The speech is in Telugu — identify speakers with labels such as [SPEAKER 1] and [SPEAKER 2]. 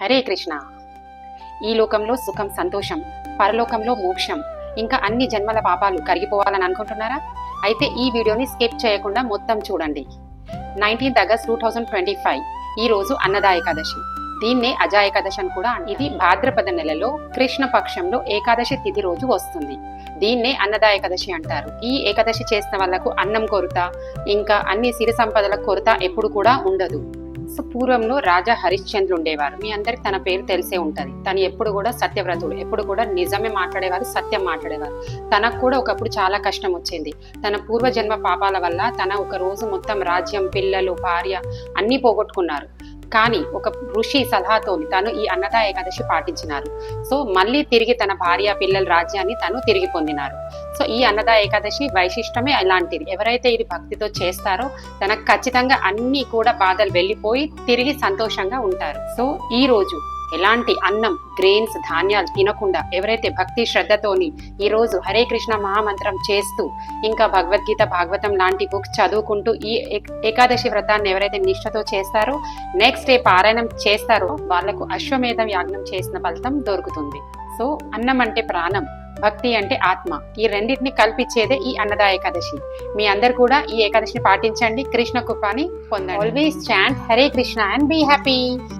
[SPEAKER 1] హరే కృష్ణ. ఈ లోకంలో సుఖం సంతోషం పరలోకంలో మోక్షం ఇంకా అన్ని జన్మల పాపాలు కరిగిపోవాలని అనుకుంటున్నారా? అయితే ఈ వీడియోని స్కిప్ చేయకుండా మొత్తం చూడండి. Nineteenth August two thousand twenty five ఈ రోజు అన్నదా ఏకాదశి. దీన్నే అజా ఏకాదశి అని కూడా ఇది భాద్రపద నెలలో కృష్ణ పక్షంలో ఏకాదశి తిథి రోజు వస్తుంది. దీన్నే అన్నదా ఏకాదశి అంటారు. ఈ ఏకాదశి చేసిన వాళ్ళకు అన్నం కొరత ఇంకా అన్ని సిరి సంపదల కొరత ఎప్పుడు కూడా ఉండదు. సో పూర్వంలో రాజా హరిశ్చంద్రు ఉండేవారు. మీ అందరికి తన పేరు తెలిసే ఉంటది. తను ఎప్పుడు కూడా సత్యవ్రతుడు ఎప్పుడు కూడా నిజమే మాట్లాడేవారు సత్యం మాట్లాడేవారు. తనకు కూడా ఒకప్పుడు చాలా కష్టం వచ్చింది. తన పూర్వజన్మ పాపాల వల్ల తన ఒక రోజు మొత్తం రాజ్యం పిల్లలు భార్య అన్నీ పోగొట్టుకున్నారు. కానీ ఒక ఋషి సలహాతోని తను ఈ అన్నదా ఏకాదశి పాటించినారు. సో మళ్ళీ తిరిగి తన భార్య పిల్లల రాజ్యాన్ని తను తిరిగి పొందినారు. సో ఈ అన్నదా ఏకాదశి వైశిష్టమే అలాంటిది. ఎవరైతే ఇది భక్తితో చేస్తారో తనకు ఖచ్చితంగా అన్ని కూడా బాధలు వెళ్ళిపోయి తిరిగి సంతోషంగా ఉంటారు. సో ఈ రోజు ఎలాంటి అన్నం గ్రెయిన్స్ ధాన్యాలు తినకుండా ఎవరైతే భక్తి శ్రద్ధతోని ఈరోజు హరే కృష్ణ మహామంత్రం చేస్తూ ఇంకా భగవద్గీత భాగవతం లాంటి బుక్స్ చదువుకుంటూ ఈ ఏకాదశి వ్రతాన్ని ఎవరైతే నిష్ఠతో చేస్తారో నెక్స్ట్ డే పారాయణం చేస్తారో వాళ్ళకు అశ్వమేధం యాగ్నం చేసిన ఫలితం దొరుకుతుంది. సో అన్నం అంటే ప్రాణం భక్తి అంటే ఆత్మ. ఈ రెండింటిని కల్పించేదే ఈ అన్నదా ఏకాదశి. మీ అందరు కూడా ఈ ఏకాదశిని పాటించండి కృష్ణ కృపాని పొందండి. Always chant Hare Krishna and be happy